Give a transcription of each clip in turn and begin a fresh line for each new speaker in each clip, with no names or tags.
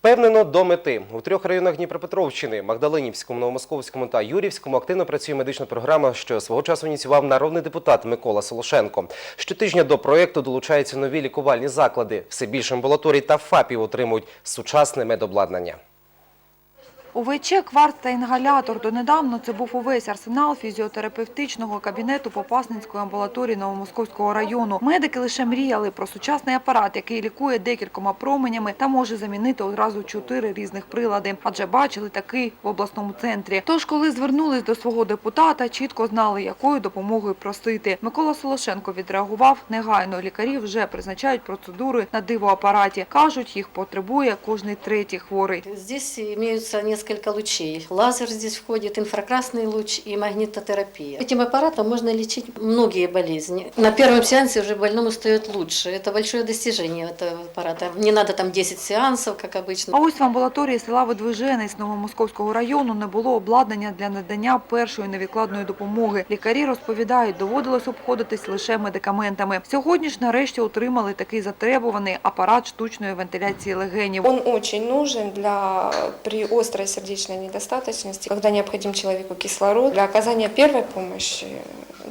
Впевнено до мети у трьох районах Дніпропетровщини Магдалинівському, Новомосковському та Юрівському активно працює медична програма, що свого часу ініціював народний депутат Микола Солошенко. Щотижня до проєкту долучаються нові лікувальні заклади. Все більше амбулаторій та ФАПів отримують сучасне медобладнання.
УВЧ, кварц та інгалятор. Донедавна це був увесь арсенал фізіотерапевтичного кабінету Попасницької амбулаторії Новомосковського району. Медики лише мріяли про сучасний апарат, який лікує декількома променями та може замінити одразу чотири різних прилади. Адже бачили такий в обласному центрі. Тож, коли звернулись до свого депутата, чітко знали, якою допомогою просити. Микола Солошенко відреагував негайно. Лікарі вже призначають процедури на дивоапараті. Кажуть, їх потребує кожний третій хворий.
Здесь имеются несколько лучей. Лазер здесь входит, инфракрасный луч и магнитотерапия. Этим аппаратом можно лечить многие болезни. На первом сеансе уже больному стает лучше. Это большое достижение этого аппарата. Не надо там 10 сеансов, как обычно.
А ось в амбулаторії села Видвиженець Новомосковського району не було обладнання для надання першої невідкладної допомоги. Лікарі розповідають, доводилось обходитись лише медикаментами. Сьогодні ж нарешті отримали такий затребуваний апарат штучної вентиляції легенів.
Он очень нужен для при острой сердечной недостаточности, когда необходим человеку кислород. Для оказания первой помощи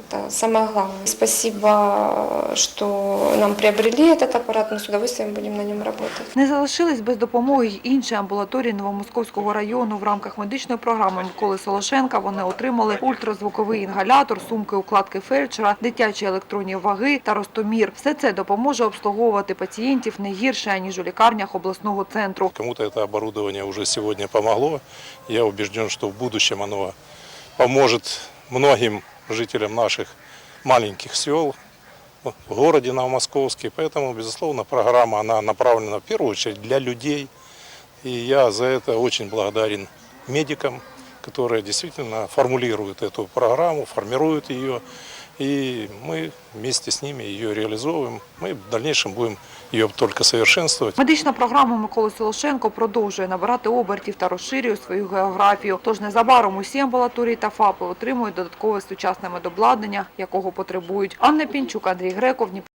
это самое главное. Спасибо, что нам приобрели этот аппарат, мы с удовольствием будем на нем работать.
Не залишились без допомоги й інші амбулаторії Новомосковського району. В рамках медичної програми Миколи Солошенка вони отримали ультразвуковий інгалятор, сумки укладки фельдшера, дитячі електронні ваги та ростомір. Все це допоможе обслуговувати пацієнтів не гірше, аніж у лікарнях обласного центру.
Кому-то это оборудование уже сегодня помогло. Я убежден, что в будущем оно поможет многим жителям наших маленьких сел в городе Новомосковске. Поэтому, безусловно, программа она направлена в первую очередь для людей. И я за это очень благодарен медикам, которые действительно формулируют эту программу, формируют ее. И мы вместе с ними ее реализовываем. Мы в дальнейшем будем ее только совершенствовать.
Медична програма Миколи Солошенко продовжує набирати обертів та розширює свою географію. Тож незабаром усі амбулаторії та ФАПи отримують додаткове сучасне медобладнання, якого потребують. Анна Пінчук, Андрій Греков, Дніпро.